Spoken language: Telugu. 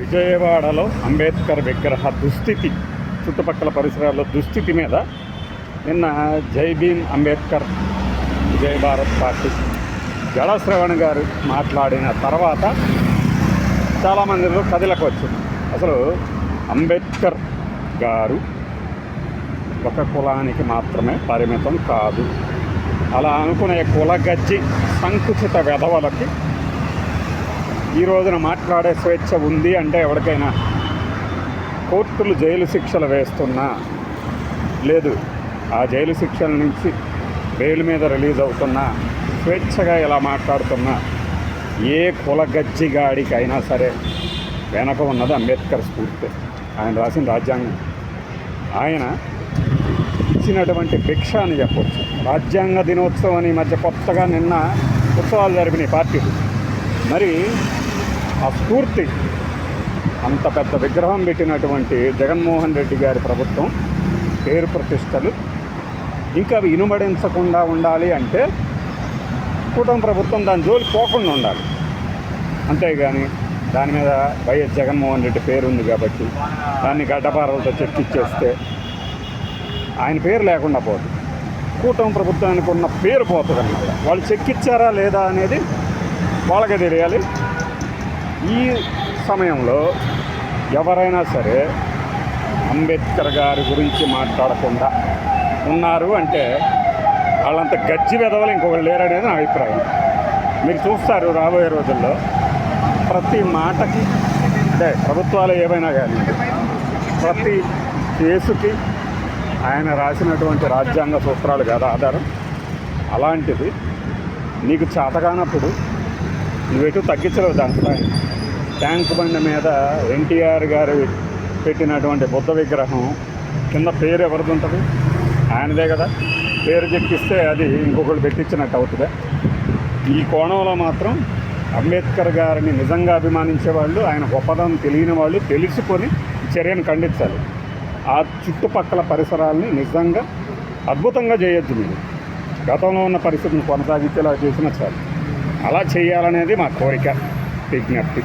విజయవాడలో అంబేద్కర్ విగ్రహ దుస్థితి చుట్టుపక్కల పరిసరాల్లో దుస్థితి మీద నిన్న జై భీమ్ అంబేద్కర్ విజయ భారత్ పార్టీ జడశ్రవణ్ గారు మాట్లాడిన తర్వాత చాలామందిలో కదిలకు వచ్చింది. అసలు అంబేద్కర్ గారు ఒక కులానికి మాత్రమే పరిమితం కాదు. అలా అనుకునే కులగజ్జి సంకుచిత వెధవలకి ఈ రోజున మాట్లాడే స్వేచ్ఛ ఉంది అంటే ఎవరికైనా కోర్టులు జైలు శిక్షలు వేస్తున్నా లేదు ఆ జైలు శిక్షల నుంచి బెయిల్ మీద రిలీజ్ అవుతున్నా స్వేచ్ఛగా ఇలా మాట్లాడుతున్నా ఏ కులగజ్జిగాడికైనా సరే వెనక ఉన్నది అంబేద్కర్ స్ఫూర్తి. ఆయన రాసిన రాజ్యాంగం. ఆయన ఇచ్చినటువంటి భిక్ష అని చెప్పొచ్చు. రాజ్యాంగ దినోత్సవం అని మధ్య కొత్తగా నిన్న ఉత్సవాలు జరిపినాయి పార్టీలు. మరి ఆ స్ఫూర్తి అంత పెద్ద విగ్రహం పెట్టినటువంటి జగన్మోహన్ రెడ్డి గారి ప్రభుత్వం పేరు ప్రతిష్టలు ఇంకా అవి ఇనుమడించకుండా ఉండాలి అంటే కూటమి ప్రభుత్వం దాని జోలి పోకుండా ఉండాలి. అంతేగాని దాని మీద వైఎస్ జగన్మోహన్ రెడ్డి పేరు ఉంది కాబట్టి దాన్ని గడ్డపారలతో చెక్కిచ్చేస్తే ఆయన పేరు లేకుండా పోతుంది కూటమి ప్రభుత్వానికి ఉన్న పేరు పోతుంది అన్నమాట వాళ్ళు చెక్కిచ్చారా లేదా అనేది వాళ్ళకే తెలియాలి. ఈ సమయంలో ఎవరైనా సరే అంబేద్కర్ గారి గురించి మాట్లాడకుండా ఉన్నారు అంటే వాళ్ళంత గజ్జి వెదవలు ఇంకొకరు లేరనేది నా అభిప్రాయం. మీరు చూస్తారు రాబోయే రోజుల్లో ప్రతి మాటకి అంటే ప్రభుత్వాలు ఏవైనా కానీ ప్రతి కేసుకి ఆయన రాసినటువంటి రాజ్యాంగ సూత్రాలు కాదు ఆధారం. అలాంటిది నీకు చేతగానప్పుడు నువ్వెటు తగ్గించలేవు దాంట్లో ట్యాంక్ బండి మీద ఎన్టీఆర్ గారు పెట్టినటువంటి బుద్ధ విగ్రహం కింద పేరు ఎవరిది ఉంటుంది? ఆయనదే కదా. పేరు చెప్పిస్తే అది ఇంకొకళ్ళు పెట్టించినట్టు అవుతుంది. ఈ కోణంలో మాత్రం అంబేద్కర్ గారిని నిజంగా అభిమానించే వాళ్ళు ఆయన గొప్పదనం తెలియని వాళ్ళు తెలుసుకొని చర్యను ఖండించాలి. ఆ చుట్టుపక్కల పరిసరాలని నిజంగా అద్భుతంగా చేయొచ్చు మీరు. గతంలో ఉన్న పరిస్థితిని కొనసాగించేలా చేసినా చాలు. అలా చేయాలనేది మా కోరిక విజ్ఞప్తి.